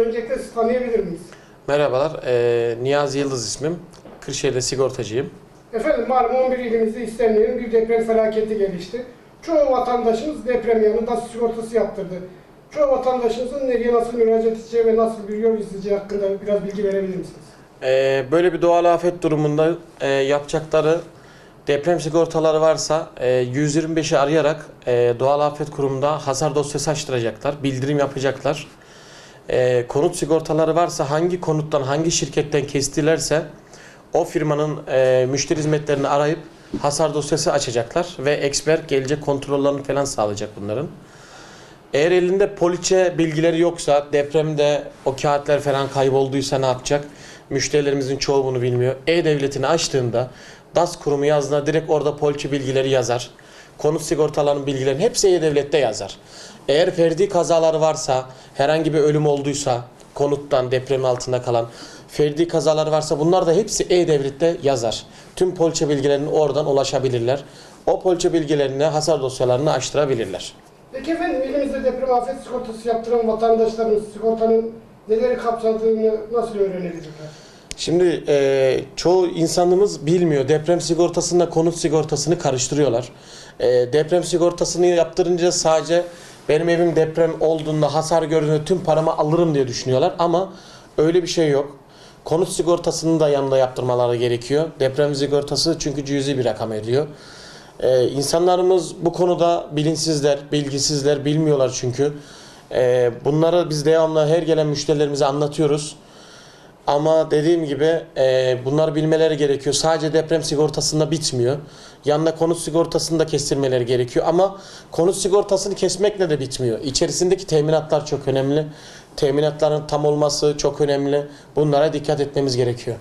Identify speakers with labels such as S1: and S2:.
S1: Öncelikle sizi tanıyabilir miyiz?
S2: Merhabalar, eee Niyazi Yıldız ismim. Kırşehir'de sigortacıyım.
S1: Efendim malum 11 ilimizde istenmeyen bir deprem felaketi gelişti. Çoğu vatandaşımız deprem yanında sigortası yaptırdı. Çoğu vatandaşımızın nereye nasıl müracaat edeceği ve nasıl bir yol izleyeceği hakkında biraz bilgi verebilir misiniz?
S2: Eee, böyle bir doğal afet durumunda eee, yapacakları deprem sigortaları varsa eee, 125'i arayarak eee, doğal afet kurumunda hasar dosyası açtıracaklar, bildirim yapacaklar. Eee, konut sigortaları varsa hangi konuttan, hangi şirketten kestilerse o firmanın eee, müşteri hizmetlerini arayıp hasar dosyası açacaklar ve expert gelecek kontrollerini falan sağlayacak bunların. Eğer elinde poliçe bilgileri yoksa, depremde o kağıtlar falan kaybolduysa ne yapacak? Müşterilerimizin çoğu bunu bilmiyor. E-Devleti'ni açtığında DAS kurumu yazdığında direkt orada poliçe bilgileri yazar. Konut sigortalarının bilgilerini hepsi E-Devlet'te yazar. Eğer ferdi kazaları varsa, herhangi bir ölüm olduysa, konuttan depremin altında kalan ferdi kazalar varsa bunlar da hepsi E-Devlet'te yazar. Tüm poliçe bilgilerine oradan ulaşabilirler. O poliçe bilgilerini, hasar dosyalarını açtırabilirler.
S1: Peki efendim elimizde deprem afet sigortası yaptıran vatandaşlarımız sigortanın neleri kapsadığını nasıl öğrenebilirler?
S2: Şimdi e, çoğu insanımız bilmiyor. Deprem sigortasıyla konut sigortasını karıştırıyorlar. E, deprem sigortasını yaptırınca sadece benim evim deprem olduğunda hasar gördüğünde tüm paramı alırım diye düşünüyorlar. Ama öyle bir şey yok. Konut sigortasını da yanında yaptırmaları gerekiyor. Deprem sigortası çünkü cüzi bir rakam ediyor. Ee, insanlarımız bu konuda bilinçsizler, bilgisizler, bilmiyorlar çünkü. Ee, bunları biz devamlı her gelen müşterilerimize anlatıyoruz. Ama dediğim gibi e, bunları bilmeleri gerekiyor. Sadece deprem sigortasında bitmiyor. Yanında konut sigortasını da kestirmeleri gerekiyor. Ama konut sigortasını kesmekle de bitmiyor. İçerisindeki teminatlar çok önemli. Teminatların tam olması çok önemli. Bunlara dikkat etmemiz gerekiyor.